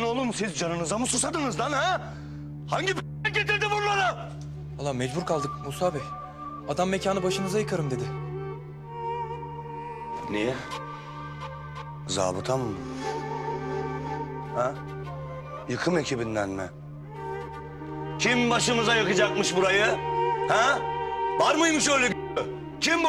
Lan oğlum siz canınıza mı susadınız lan ha? Hangi p- getirdi bunları? Valla mecbur kaldık Musa Bey. Adam mekanı başınıza yıkarım dedi. Niye? Zabıta mı? Ha? Yıkım ekibinden mi? Kim başımıza yakacakmış burayı? Ha? Var mıymış öyle g- Kim bu?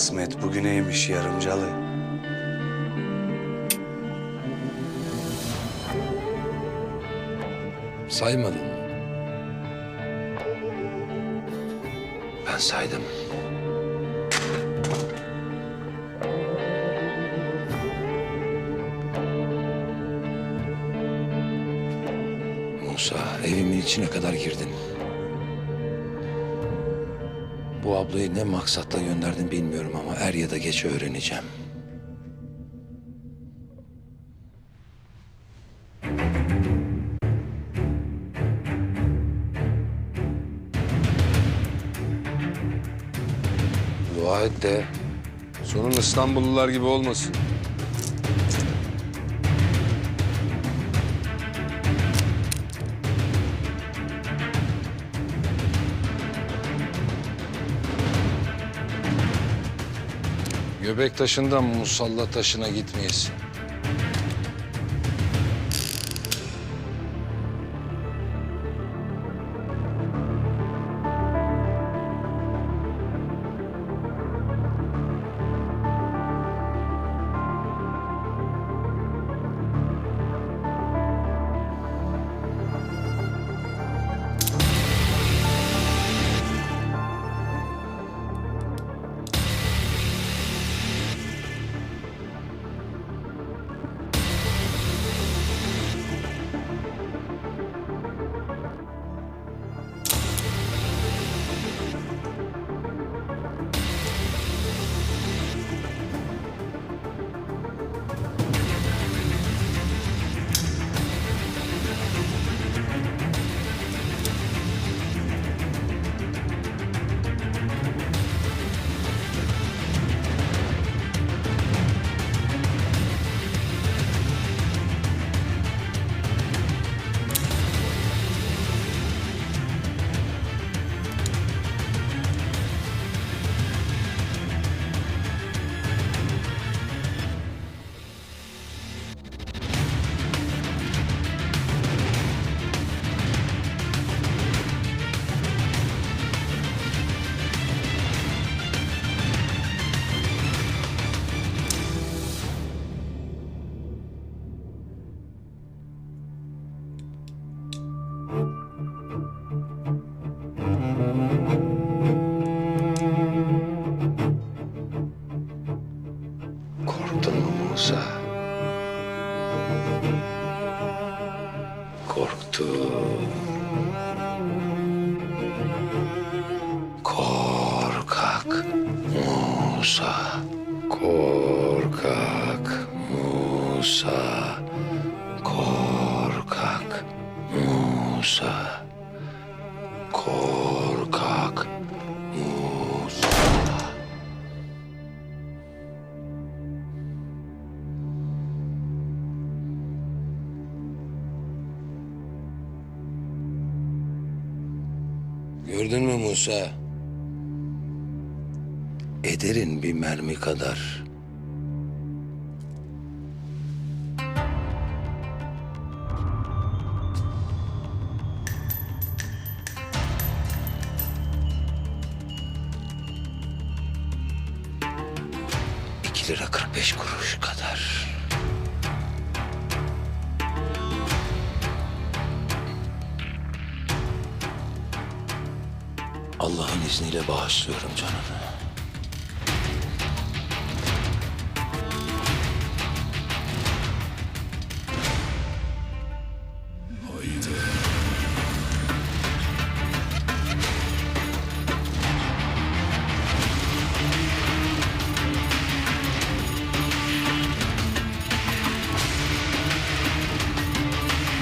Kısmet bugüneymiş yarımcalı. Saymadın mı? Ben saydım. Musa, evimin içine kadar girdin. Bu ablayı ne maksatla gönderdin bilmiyorum ama er ya da geç öğreneceğim. Dua et de sonun İstanbullular gibi olmasın. Göbek taşından musalla taşına gitmeyesin. Musa. Korkak Musa. Korkak Musa. Korkak Musa. Gördün mü Musa? Ederin bir mermi kadar. İki lira kırk beş kuruş kadar. Allah'ın izniyle bağışlıyorum canını.